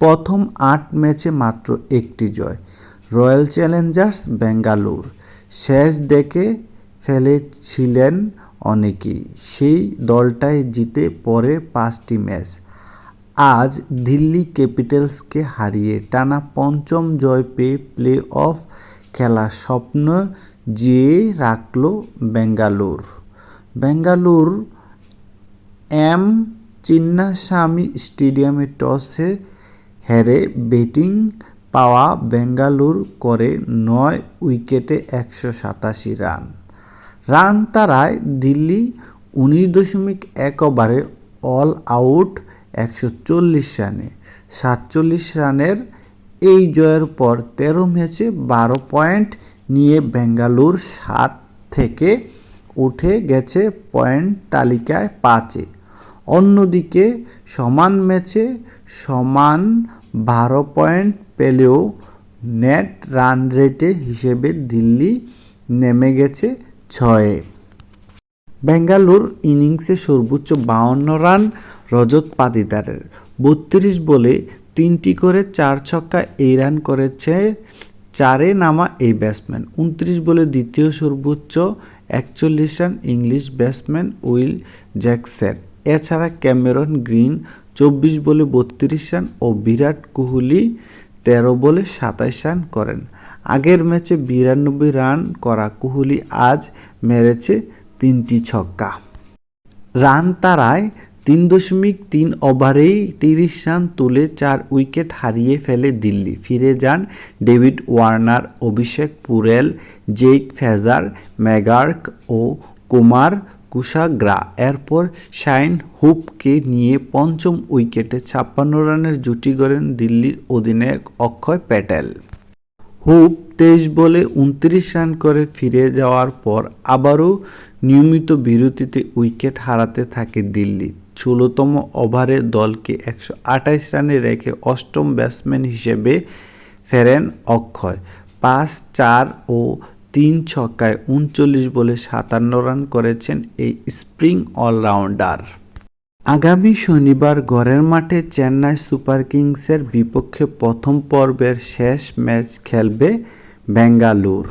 প্রথম আট ম্যাচে মাত্র একটি জয়। রয়্যাল চ্যালেঞ্জার্স বেঙ্গালুর শেষ ডেকে ফেলেছিলেন অনেকেই। সেই দলটায় জিতে পরে পাঁচটি ম্যাচ। আজ দিল্লি ক্যাপিটালসকে হারিয়ে টানা পঞ্চম জয় পেয়ে প্লে অফ খেলার স্বপ্ন জিয়ে রাখল বেঙ্গালুর বেঙ্গালুর এম চিন্নাস্বামী স্টেডিয়ামে টসে হেরে ব্যাটিং পাওয়া বেঙ্গালুর করে নয় উইকেটে একশো সাতাশি রান। রান তারায় দিল্লি উনিশ দশমিক এক ওভারে অল আউট একশো চল্লিশ রানে। সাতচল্লিশ রানের এই জয়ের পর তেরো ম্যাচে বারো পয়েন্ট নিয়ে বেঙ্গালুর সাত থেকে উঠে গেছে পয়েন্ট তালিকায় পাঁচে। অন্যদিকে সমান ম্যাচে সমান বারো পয়েন্ট পেলেও নেট রান রেটে হিসেবে দিল্লি নেমে গেছে ছয়ে। বেঙ্গালুর ইনিংসে সর্বোচ্চ বাউন্ন রান রজত পাতিদারের। বত্রিশ বলে তিনটি করে চার ছক্কা এই রান করেছে, চারে নামা এই ব্যাটসম্যান। উনত্রিশ বলে দ্বিতীয় সর্বোচ্চ একচল্লিশ রান ইংলিশ ব্যাটসম্যান উইল জ্যাকসের এছাড়া ক্যামেরন গ্রিন চব্বিশ বলে বত্রিশ রান ও বিরাট কোহলি তেরো বলে সাতাইশ রান করেন। আগের ম্যাচে বিরানব্বই রান করা কোহলি আজ মেরেছে তিনটি ছক্কা। রান তারায় তিন দশমিক তিন ওভারেই তিরিশ রান তুলে চার উইকেট হারিয়ে ফেলে দিল্লি। ফিরে যান David Warner, Abhishek Porel Jake Fraser, McGurk ও কুমার কুশাগ্রা। এরপর শাইন হুপকে নিয়ে পঞ্চম উইকেটে ছাপ্পান্ন রানের জুটি গড়েন দিল্লির অধিনায়ক অক্ষয় প্যাটেল। হুপ তেইশ বলে উনত্রিশ রান করে ফিরে যাওয়ার পর আবারও নিয়মিত বিরতিতে উইকেট হারাতে থাকে দিল্লি। ষোলোতম ওভারে দলকে একশো আঠাইশ রানে রেখে অষ্টম ব্যাটসম্যান হিসেবে ফেরেন অক্ষয়। পাঁচ চার ও তিন ছক্কায় উনচল্লিশ বলে সাতান্ন রান করেছেন এই স্প্রিং অলরাউন্ডার। আগামী শনিবার ঘরের মাঠে চেন্নাই সুপার কিংসের বিপক্ষে প্রথম পর্বের শেষ ম্যাচ খেলবে বেঙ্গালুর।